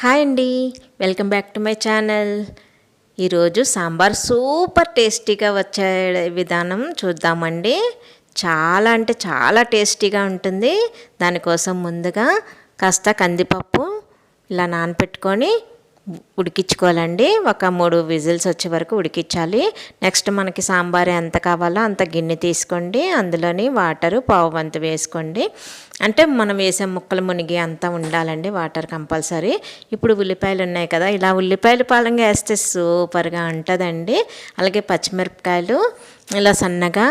Hi అండి. Welcome back to my channel. ఈరోజు sambar super టేస్టీగా వచ్చే విధానం చూద్దామండి. చాలా అంటే చాలా టేస్టీగా ఉంటుంది. దానికోసం ముందుగా కాస్త కందిపప్పు ఇలా నానపెట్టుకొని ఉడికించుకోవాలండి. ఒక మూడు విజిల్స్ వచ్చే వరకు ఉడికించాలి. నెక్స్ట్ మనకి సాంబార్ ఎంత కావాలో అంత గిన్నె తీసుకోండి. అందులోని వాటరు పావు వంతు వేసుకోండి. అంటే మనం వేసే ముక్కలు మునిగి అంతా ఉండాలండి వాటర్ కంపల్సరీ. ఇప్పుడు ఉల్లిపాయలు ఉన్నాయి కదా ఇలా ఉల్లిపాయలు పాలంగా వేస్తే సూపర్గా ఉంటుందండి. అలాగే పచ్చిమిరపకాయలు ఇలా సన్నగా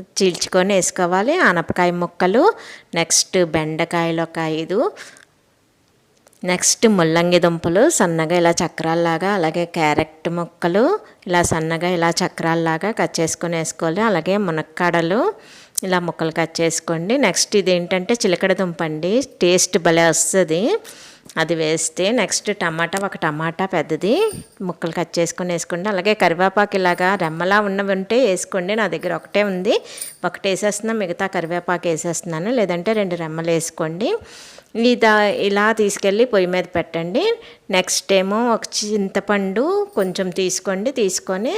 చీల్చుకొని వేసుకోవాలి. ఆనపకాయ ముక్కలు నెక్స్ట్ బెండకాయలు ఒక ఐదు. నెక్స్ట్ ముల్లంగి దుంపలు సన్నగా ఇలా చక్రాల్లాగా అలాగే క్యారెట్ ముక్కలు ఇలా సన్నగా ఇలా చక్రాల్లాగా కట్ చేసుకొని వేసుకోవాలి. అలాగే మునక్కాడలు ఇలా ముక్కలు కట్ చేసుకోండి. నెక్స్ట్ ఇది ఏంటంటే చిలకడ దుంప అండి. టేస్ట్ భలే వస్తుంది. అది వేస్తే నెక్స్ట్ టమాటా ఒక టమాటా పెద్దది ముక్కలు కట్ చేసుకొని వేసుకోండి. అలాగే కరివేపాకు ఇలాగా రెమ్మలా ఉన్నవి ఉంటే వేసుకోండి. నా దగ్గర ఒకటే ఉంది. ఒకటి వేసేస్తున్నా మిగతా కరివేపాకు వేసేస్తున్నాను. లేదంటే రెండు రెమ్మలు వేసుకోండి. ఇదా ఇలా తీసుకెళ్ళి పొయ్యి మీద పెట్టండి. నెక్స్ట్ ఏమో ఒక చింతపండు కొంచెం తీసుకోండి. తీసుకొని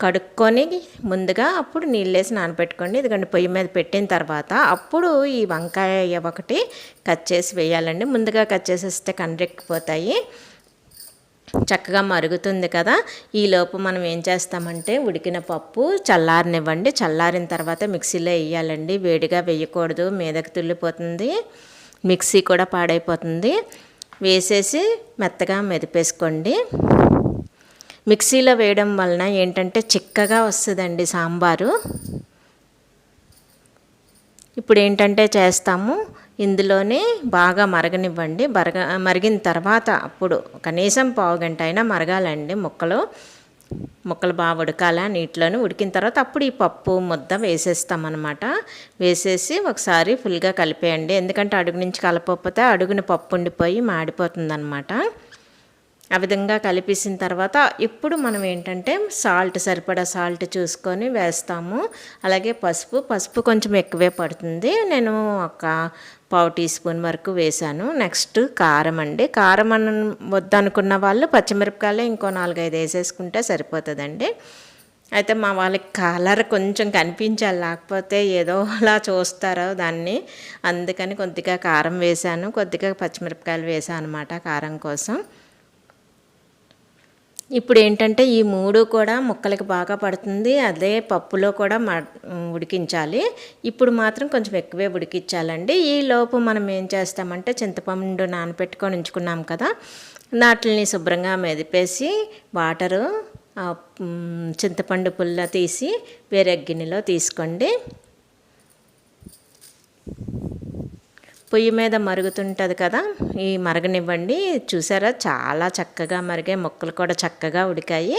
కడుక్కొని ముందుగా అప్పుడు నీళ్ళేసి నానబెట్టుకోండి. ఎందుకంటే పొయ్యి మీద పెట్టిన తర్వాత అప్పుడు ఈ వంకాయ ఒకటి కట్ చేసి వేయాలండి. ముందుగా కట్ చేసేస్తే కండ్రెక్కిపోతాయి చక్కగా మరుగుతుంది కదా. ఈలోపు మనం ఏం చేస్తామంటే ఉడికిన పప్పు చల్లారనివ్వండి. చల్లారిన తర్వాత మిక్సీలో వేయాలండి. వేడిగా వేయకూడదు. మీదకి తుల్లిపోతుంది మిక్సీ కూడా పాడైపోతుంది. వేసేసి మెత్తగా మెదిపేసుకోండి. మిక్సీలో వేయడం వలన ఏంటంటే చిక్కగా వస్తుందండి సాంబారు. ఇప్పుడు ఏంటంటే చేస్తాము ఇందులోనే బాగా మరగనివ్వండి. మరగ మరిగిన తర్వాత అప్పుడు కనీసం పావు గంట అయినా మరగాలండి ముక్కలు. ముక్కలు బాగా ఉడకాల నీటిలోని ఉడికిన తర్వాత అప్పుడు ఈ పప్పు ముద్ద వేసేస్తామన్నమాట. వేసేసి ఒకసారి ఫుల్గా కలిపేయండి. ఎందుకంటే అడుగు నుంచి కలపకపోతే అడుగుని పప్పు ఉండిపోయి మాడిపోతుందన్నమాట. ఆ విధంగా కలిపేసిన తర్వాత ఇప్పుడు మనం ఏంటంటే సాల్ట్ సరిపడా సాల్ట్ చూసుకొని వేస్తాము. అలాగే పసుపు పసుపు కొంచెం ఎక్కువే పడుతుంది. నేను ఒక పావు టీ స్పూన్ వరకు వేసాను నెక్స్ట్ కారం అండి. కారం అన్న వద్దనుకున్న వాళ్ళు పచ్చిమిరపకాయలు ఇంకో నాలుగైదు వేసేసుకుంటే సరిపోతుందండి. అయితే మా వాళ్ళకి కలర్ కొంచెం కనిపించాలి. లేకపోతే ఏదో అలా చూస్తారో దాన్ని. అందుకని కొద్దిగా కారం వేసాను కొద్దిగా పచ్చిమిరపకాయలు వేసాను అనమాట కారం కోసం. ఇప్పుడు ఏంటంటే ఈ మూడు కూడా ముక్కలకి బాగా పడుతుంది. అదే పప్పులో కూడా ఉడికించాలి. ఇప్పుడు మాత్రం కొంచెం ఎక్కువే ఉడికించాలండి. ఈ లోపు మనం ఏం చేస్తామంటే చింతపండు నానపెట్టుకొని ఉంచుకున్నాం కదా వాటిని శుభ్రంగా మెదిపేసి వాటరు చింతపండు పుల్ల తీసి వేరే గిన్నెలో తీసుకోండి. పొయ్యి మీద మరుగుతుంటుంది కదా ఈ మరగనివ్వండి. చూసారా? చాలా చక్కగా మరిగే మొక్కలు కూడా చక్కగా ఉడికాయి.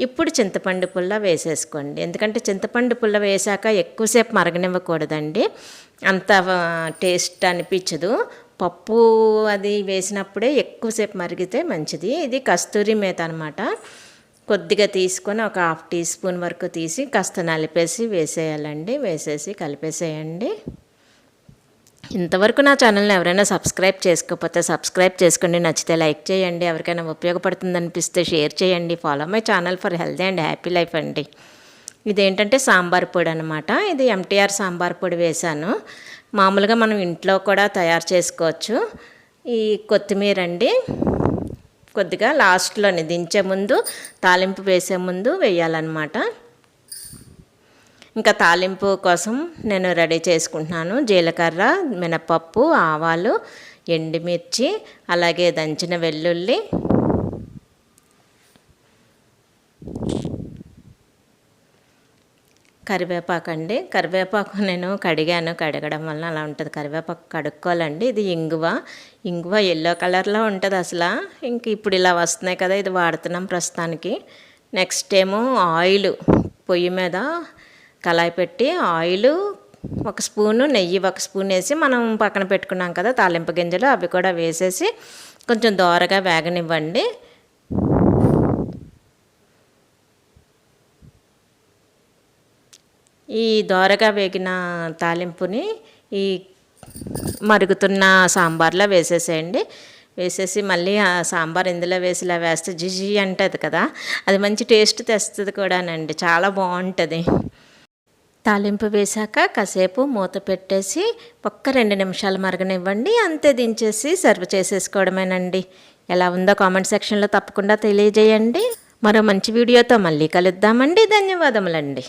ఇప్పుడు చింతపండు పుల్ల వేసేసుకోండి. ఎందుకంటే చింతపండు పుల్ల వేసాక ఎక్కువసేపు మరగనివ్వకూడదండి. అంత టేస్ట్ అనిపించదు. పప్పు అది వేసినప్పుడే ఎక్కువసేపు మరిగితే మంచిది. ఇది కస్తూరి మేత అనమాట కొద్దిగా తీసుకొని ఒక హాఫ్ టీ స్పూన్ వరకు తీసి కాస్త నలిపేసి వేసేయాలండి. వేసేసి కలిపేసేయండి. ఇంతవరకు నా ఛానల్ని ఎవరైనా సబ్స్క్రైబ్ చేసుకోకపోతే సబ్స్క్రైబ్ చేసుకోండి నచ్చితే లైక్ చేయండి ఎవరికైనా ఉపయోగపడుతుంది అనిపిస్తే షేర్ చేయండి follow my channel for healthy and happy life అండి. ఇదేంటంటే సాంబార్ పొడి అనమాట ఇది ఎంటీఆర్ సాంబార్ పొడి వేశాను. మామూలుగా మనం ఇంట్లో కూడా తయారు చేసుకోవచ్చు. ఈ కొత్తిమీర అండి కొద్దిగా లాస్ట్లోని దించే ముందు తాలింపు వేసే ముందు వేయాలన్నమాట. ఇంకా తాలింపు కోసం నేను రెడీ చేసుకుంటున్నాను. జీలకర్ర మినపప్పు ఆవాలు ఎండుమిర్చి అలాగే దంచిన వెల్లుల్లి. కరివేపాకు అండి. కరివేపాకు నేను కడిగాను. కడగడం వల్ల అలా ఉంటుంది. కరివేపాకు కడుక్కోవాలండి. ఇది ఇంగువ. ఇంగువ ఎల్లో కలర్లో ఉంటుంది అసలు. ఇంక ఇప్పుడు ఇలా వస్తున్నాయి కదా ఇది వాడుతున్నాం ప్రస్తుతానికి. నెక్స్ట్ ఏమో ఆయిల్. పొయ్యి మీద కళాయి పెట్టి ఆయిల్ ఒక స్పూను నెయ్యి ఒక స్పూన్ వేసి మనం పక్కన పెట్టుకున్నాం కదా తాలింపు గింజలు అవి కూడా వేసేసి కొంచెం దోరగా వేగనివ్వండి. ఈ దోరగా వేగిన తాలింపుని ఈ మరుగుతున్న సాంబార్లో వేసేసేయండి. వేసేసి మళ్ళీ ఆ సాంబార్ ఇందులో వేసి ఇలా వేస్తే జిజి అంటుంది కదా అది మంచి టేస్ట్ తెస్తుంది కూడానండి చాలా బాగుంటుంది. తాలింపు వేశాక కాసేపు మూత పెట్టేసి ఒక్క రెండు నిమిషాలు మరగనివ్వండి. అంతే దించేసి సర్వ్ చేసేసుకోవడమేనండి. ఎలా ఉందో కామెంట్ సెక్షన్లో తప్పకుండా తెలియజేయండి. మరో మంచి వీడియోతో మళ్ళీ కలుద్దామండి. ధన్యవాదములండి.